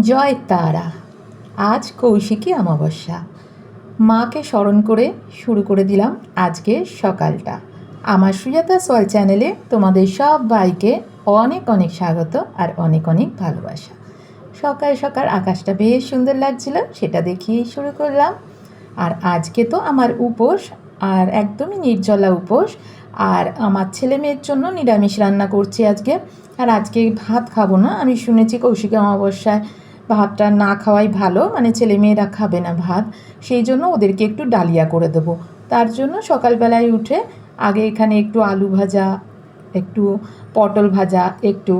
জয় তারা। আজ কৌশিকী অমাবস্যা। মাকে স্মরণ করে শুরু করে দিলাম আজকে সকালটা। আমার সুজাতা সল চ্যানেলে তোমাদের সব ভাইকে অনেক অনেক স্বাগত আর অনেক অনেক ভালোবাসা। সকাল সকাল আকাশটা বেশ সুন্দর লাগছিল, সেটা দেখিয়েই শুরু করলাম। আর আজকে তো আমার উপোস আর একদমই নির্জলা উপোস। আর আমার ছেলে মেয়ের জন্য নিরামিষ রান্না করছি আজকে। আর আজকে ভাত খাব না, আমি শুনেছি কৌশিক অমাবস্যায় ভাতটা না খাওয়াই ভালো মানে ছেলে মেয়েরা খাবে না ভাত, সেই জন্য ওদেরকে একটু ডালিয়া করে দেব। তার জন্য সকালবেলায় উঠে আগে এখানে একটু আলু ভাজা, একটু পটল ভাজা, একটু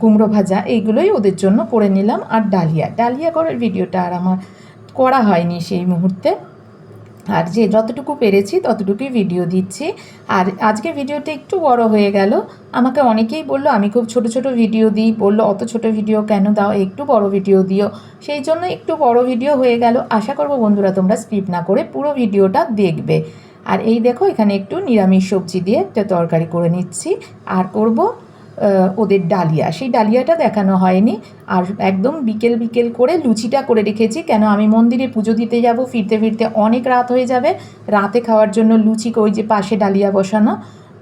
কুমড়ো ভাজা, এইগুলোই ওদের জন্য করে নিলাম আর ডালিয়া। ডালিয়া করার ভিডিওটা আর আমার করা হয়নি সেই মুহূর্তে। আর যে যতটুকু পেরেছি ততটুকুই ভিডিও দিচ্ছি। আর আজকে ভিডিওটা একটু বড় হয়ে গেল। আমাকে অনেকেই বলল, আমি খুব ছোট ছোট ভিডিও দিই। বলল, অত ছোট ভিডিও কেন দাও? একটু বড় ভিডিও দিও। সেই জন্য একটু বড় ভিডিও হয়ে গেল। আশা করব বন্ধুরা, তোমরা স্কিপ না করে পুরো ভিডিওটা দেখবে। আর এই দেখো, এখানে একটু নিরামিষ সবজি দিয়ে তরকারি করে নিচ্ছি। আর করব ওদের ডালিয়া। সেই ডালিয়াটা দেখানো হয়নি। আর একদম বিকেল বিকেল করে লুচিটা করে রেখেছি। কেন, আমি মন্দিরে পুজো দিতে যাব, ফিরতে ফিরতে অনেক রাত হয়ে যাবে। রাতে খাওয়ার জন্য লুচি ওই যে পাশে ডালিয়া বসানো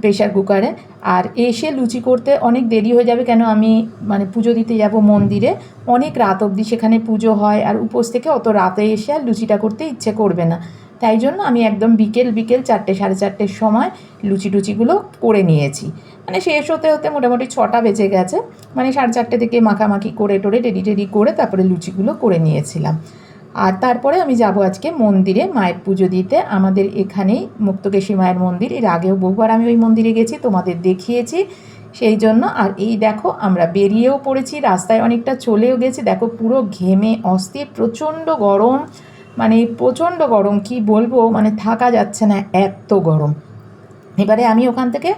প্রেশার কুকারে। আর এসে লুচি করতে অনেক দেরি হয়ে যাবে। কেন, আমি মানে পুজো দিতে যাব মন্দিরে। অনেক রাত অবধি সেখানে পুজো হয়। আর উপোস থেকে অত রাতে এসে আর লুচিটা করতে ইচ্ছে করবে না। তাই জন্য আমি একদম বিকেল বিকেল চারটে, সাড়ে চারটের সময় লুচি টুচিগুলো করে নিয়েছি। মানে শেষ হতে হতে মোটামুটি ছটা বেজে গেছে। মানে সাড়ে চারটে থেকে মাখামাখি করে টোরে রেডি টেডি করে তারপরে লুচিগুলো করে নিয়েছিলাম। আর তারপরে আমি যাব আজকে মন্দিরে মায়ের পুজো দিতে। আমাদের এখানেই মুক্তকেশী মায়ের মন্দির। এর আগেও বহুবার আমি ওই মন্দিরে গেছি, তোমাদের দেখিয়েছি। সেই জন্য আর এই দেখো, আমরা বেরিয়েও পড়েছি, রাস্তায় অনেকটা চলেও গেছি। দেখো পুরো ঘেমে অস্থির, প্রচণ্ড গরম। মানে প্রচণ্ড গরম, কি বলব? মানে থাকা যাচ্ছে না, এত গরম। এবারে আমি ওখান থেকে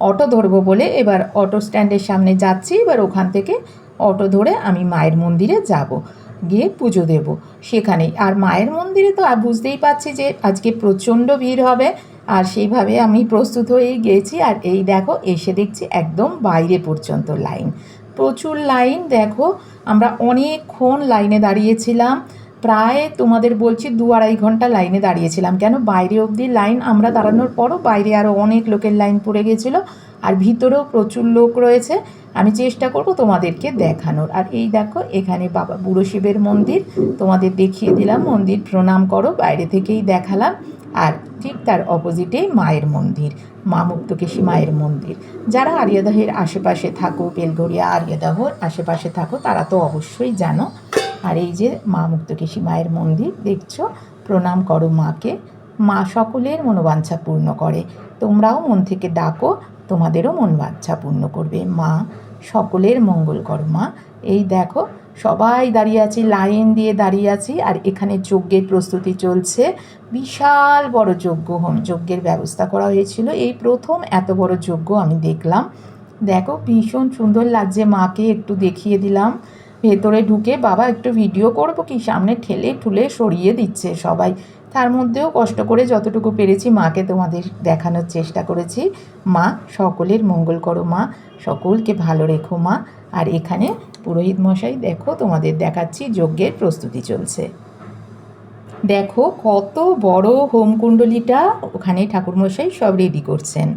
অটো ধরবো বলে এবার অটো স্ট্যান্ডের সামনে যাচ্ছি, এবার ওখান থেকে অটো ধরে আমি মায়ের মন্দিরে যাব, গিয়ে পুজো দেব সেখানেই। আর মায়ের মন্দিরে তো বুঝতেই পারছি যে আজকে প্রচণ্ড ভিড় হবে, আর সেইভাবে আমি প্রস্তুত হয়েই গিয়েছি আর এই দেখো, এসে দেখছি একদম বাইরে পর্যন্ত লাইন। প্রচুর লাইন, দেখো, আমরা অনেকক্ষণ লাইনে দাঁড়িয়েছিলাম। প্রায় তোমাদের বলছি দু আড়াই ঘণ্টা লাইনে দাঁড়িয়েছিলাম। কেন? বাইরে অবধি লাইন আমরা দাঁড়ানোর পরও বাইরে আরও অনেক লোকের লাইন পড়ে গেছিল আর ভিতরেও প্রচুর লোক রয়েছে। আমি চেষ্টা করব তোমাদেরকে দেখানোর। আর এই দেখো, এখানে বাবা বুড়ো শিবের মন্দির। তোমাদের দেখিয়ে দিলাম, মন্দির প্রণাম করো, বাইরে থেকেই দেখালাম। আর ঠিক তার অপোজিটেই মায়ের মন্দির, মা মুক্তকেশী মায়ের মন্দির। যারা আরিয়াদহের আশেপাশে থাকো, বেলগড়িয়া, আরিয়াদহর আশেপাশে থাকো, তারা তো অবশ্যই জানো। আর এই যে মা মুক্তকেশী মায়ের মন্দির, দেখছ? প্রণাম করো মাকে। মা সকলের মনোবাঞ্ছা পূর্ণ করে। তোমরাও মন থেকে ডাকো, তোমাদেরও মন বাঞ্ছা পূর্ণ করবে। মা, সকলের মঙ্গল কর মা। এই দেখো, সবাই দাঁড়িয়ে আছি, লাইন দিয়ে দাঁড়িয়ে আছি, আর এখানে যজ্ঞের প্রস্তুতি চলছে। বিশাল বড় যজ্ঞ হোম, যজ্ঞের ব্যবস্থা করা হয়েছিল। এই প্রথম এত বড় যজ্ঞ আমি দেখলাম। দেখো, ভীষণ সুন্দর লাগছে মাকে, একটু দেখিয়ে দিলাম। ভেতরে ঢুকে বাবা একটু ভিডিও করব কি? সামনে ঠেলে ঠুলে সরিয়ে দিচ্ছে সবাই। তার মধ্যেও কষ্ট করে যতটুকু পেরেছি মাকে তোমাদের দেখানোর চেষ্টা করেছি। মা, সকলের মঙ্গল করো মা। সকলকে ভালো রেখো মা। আর এখানে পুরোহিত মশাই দেখো তোমাদের দেখাচ্ছি যজ্ঞের প্রস্তুতি চলছে। দেখো কত বড় হোমকুণ্ডলিটা। ওখানে ঠাকুরমশাই সব রেডি করছেন।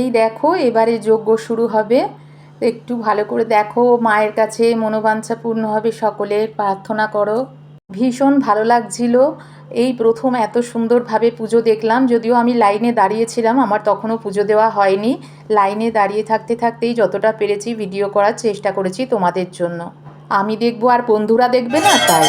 এই দেখো, এবারে যজ্ঞ শুরু হবে। একটু ভালো করে দেখো, মায়ের কাছে মনোবাঞ্ছা পূর্ণ হবে সকলে, প্রার্থনা করো। ভীষণ ভালো লাগছিল। এই প্রথম এত সুন্দরভাবে পুজো দেখলাম, যদিও আমি লাইনে দাঁড়িয়েছিলাম, আমার তখনও পুজো দেওয়া হয়নি। লাইনে দাঁড়িয়ে থাকতে থাকতেই যতটা পেরেছি ভিডিও করার চেষ্টা করেছি তোমাদের জন্য। আমি দেখব আর বন্ধুরা দেখবে না, তাই।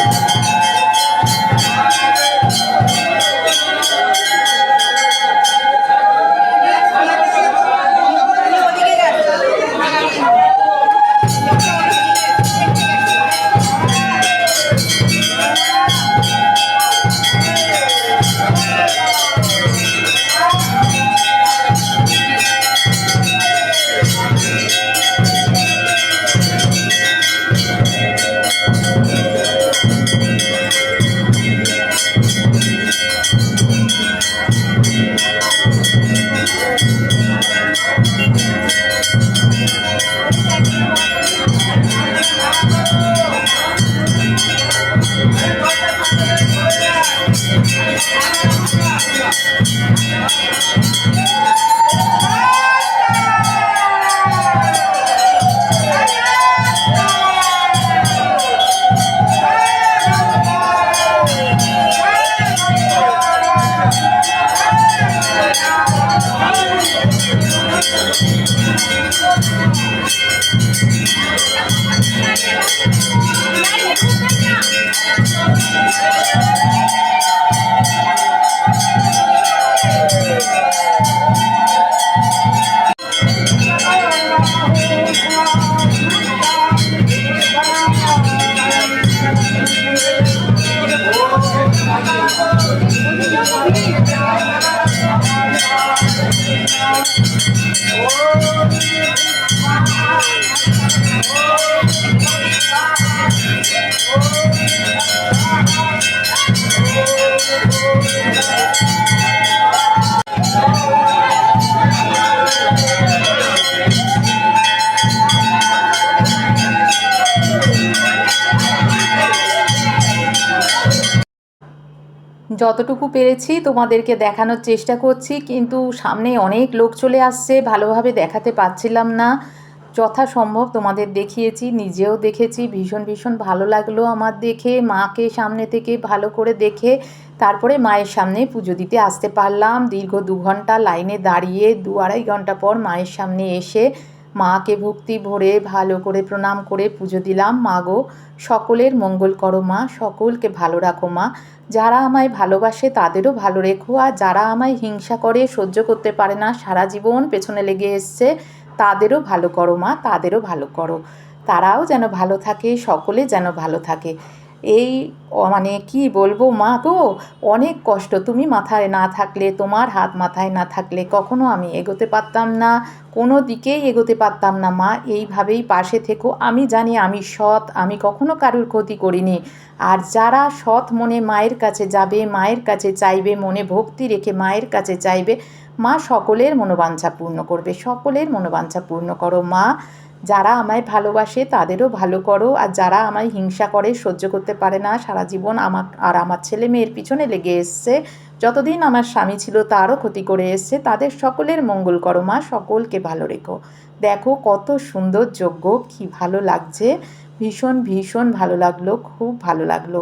যতটুকু পেরেছি, তোমাদেরকে দেখানোর চেষ্টা করছি, কিন্তু সামনে অনেক লোক চলে আসছে, ভালোভাবে দেখাতে পারছিলাম না। যথাসম্ভব তোমাদের দেখিয়েছি, নিজেও দেখেছি, ভীষণ ভীষণ ভালো লাগল আমার দেখে, মাকে সামনে থেকে ভালো করে দেখে, তারপরে মায়ের সামনে পুজো দিতে আসতে পারলাম। দীর্ঘ দু ঘণ্টা লাইনে দাঁড়িয়ে, দু আড়াই ঘণ্টা পর মায়ের সামনে এসে মাকে ভক্তি ভরে ভালো করে প্রণাম করে পুজো দিলাম। মা গো, সকলের মঙ্গল করো মা, সকলকে ভালো রাখো মা। যারা আমায় ভালোবাসে তাদেরও ভালো রেখো। আর যারা আমায় হিংসা করে সহ্য করতে পারে না, সারা জীবন পেছনে লেগে এসছে, তাদেরও ভালো করো মা, তাদেরও ভালো করো। তারাও যেন ভালো থাকে, সকলে যেন ভালো থাকে। এই মানে কি বলব, মা গো, অনেক কষ্ট। তুমি মাথায় না থাকলে, তোমার হাত মাথায় না থাকলে কখনো আমি এগোতে পারতাম না, কোনো দিকেই এগোতে পারতাম না। মা, এইভাবেই পাশে থেকো। আমি জানি আমি সৎ, আমি কখনো কারুর ক্ষতি করিনি। আর যারা সৎ মনে মায়ের কাছে যাবে, মায়ের কাছে চাইবে, মনে ভক্তি রেখে মায়ের কাছে চাইবে, মা সকলের মনোবাঞ্ছা পূর্ণ করবে। সকলের মনোবাঞ্ছা পূর্ণ করো, মা। যারা আমায় ভালোবাসে তাদেরও ভালো করো, আর যারা আমায় হিংসা করে সহ্য করতে পারে না, সারা জীবন আমার আর আমার ছেলে মেয়ের পিছনে লেগে এসছে। যতদিন আমার স্বামী ছিল তারও ক্ষতি করে এসছে। তাদের সকলের মঙ্গল করো মা, সকলকে ভালো রেখো। দেখো কত সুন্দর যোগ্য কি ভালো লাগছে। ভীষণ ভীষণ ভালো লাগল, খুব ভালো লাগল।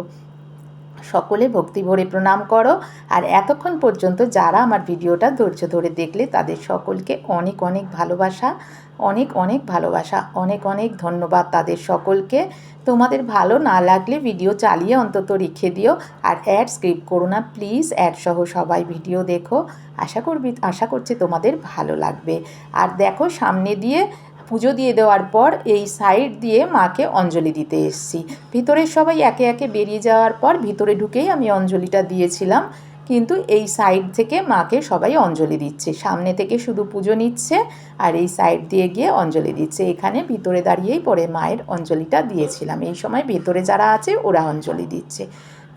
সকলে ভক্তি ভরে প্রণাম করো। আর এতক্ষণ পর্যন্ত যারা আমার ভিডিওটা ধৈর্য ধরে দেখলে তাদের সকলকে অনেক অনেক ভালোবাসা। অনেক অনেক ভালোবাসা, অনেক অনেক ধন্যবাদ তাদের সকলকে। তোমাদের ভালো না লাগলে ভিডিও চালিয়ে অন্তত রেখে দিও আর অ্যাড স্ক্রিপ্ট করো না প্লিজ অ্যাড সহ সবাই ভিডিও দেখো। আশা করবি, আশা করছি তোমাদের ভালো লাগবে। আর দেখো সামনে দিয়ে পুজো দিয়ে দেওয়ার পর এই সাইড দিয়ে মাকে অঞ্জলি দিতে এসেছি। ভিতরের সবাই একে একে বেরিয়ে যাওয়ার পর ভিতরে ঢুকেই আমি অঞ্জলিটা দিয়েছিলাম। কিন্তু এই সাইড থেকে মাকে সবাই অঞ্জলি দিচ্ছে। সামনে থেকে শুধু পুজো নিচ্ছে আর এই সাইড দিয়ে গিয়ে অঞ্জলি দিচ্ছে। এখানে ভিতরে দাঁড়িয়েই পরে মায়ের অঞ্জলিটা দিয়েছিলাম। এই সময় ভেতরে যারা আছে ওরা অঞ্জলি দিচ্ছে।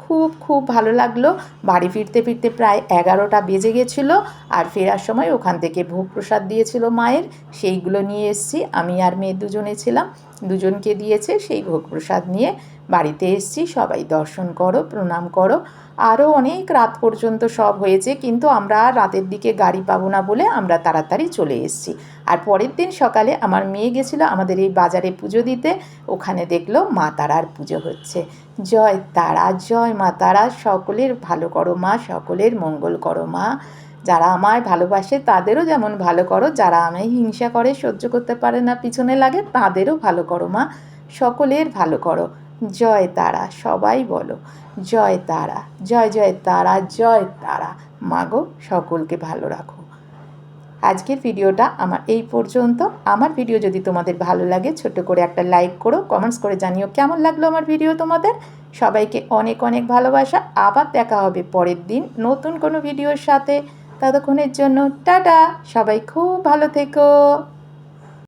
খুব খুব ভালো লাগল। বাড়ি ফিরতে ফিরতে প্রায় এগারোটা বেজে গেছিল আর ফেরার সময় ওখান থেকে ভোগ প্রসাদ দিয়েছিল মায়ের। সেইগুলো নিয়ে এসেছি। আমি আর মেয়ে দুজনে ছিলাম। দুজনকে দিয়েছে সেই ভোগ প্রসাদ নিয়ে বাড়িতে এসছি, সবাই দর্শন করো, প্রণাম করো। আরও অনেক রাত পর্যন্ত সব হয়েছে, কিন্তু আমরা রাতের দিকে গাড়ি পাবো না বলে আমরা তাড়াতাড়ি চলে এসেছি। আর পরের দিন সকালে আমার মেয়ে গেছিল আমাদের এই বাজারে পুজো দিতে, ওখানে দেখল মা তারার পুজো হচ্ছে। জয় তারা, জয় মা তারা, সকলের ভালো করো মা, সকলের মঙ্গল করো মা। যারা আমায় ভালোবাসে তাদেরও যেমন ভালো করো, যারা আমায় হিংসা করে সহ্য করতে পারে না, পিছনে লাগে তাদেরও ভালো করো মা। সকলের ভালো করো। জয় তারা, সবাই বলো, জয় তারা, জয় জয় তারা জয় তারা। মাগো, সকলকে ভালো রাখো। আজকের ভিডিওটা আমার এই পর্যন্ত। আমার ভিডিও যদি তোমাদের ভালো লাগে ছোট করে একটা লাইক করো কমেন্টস করে জানিও কেমন লাগল আমার ভিডিও তোমাদের। সবাইকে অনেক অনেক ভালোবাসা। আবার দেখা হবে পরের দিন নতুন কোনো ভিডিওর সাথে। ততক্ষণের জন্য টাটা! সবাই খুব ভালো থেকো।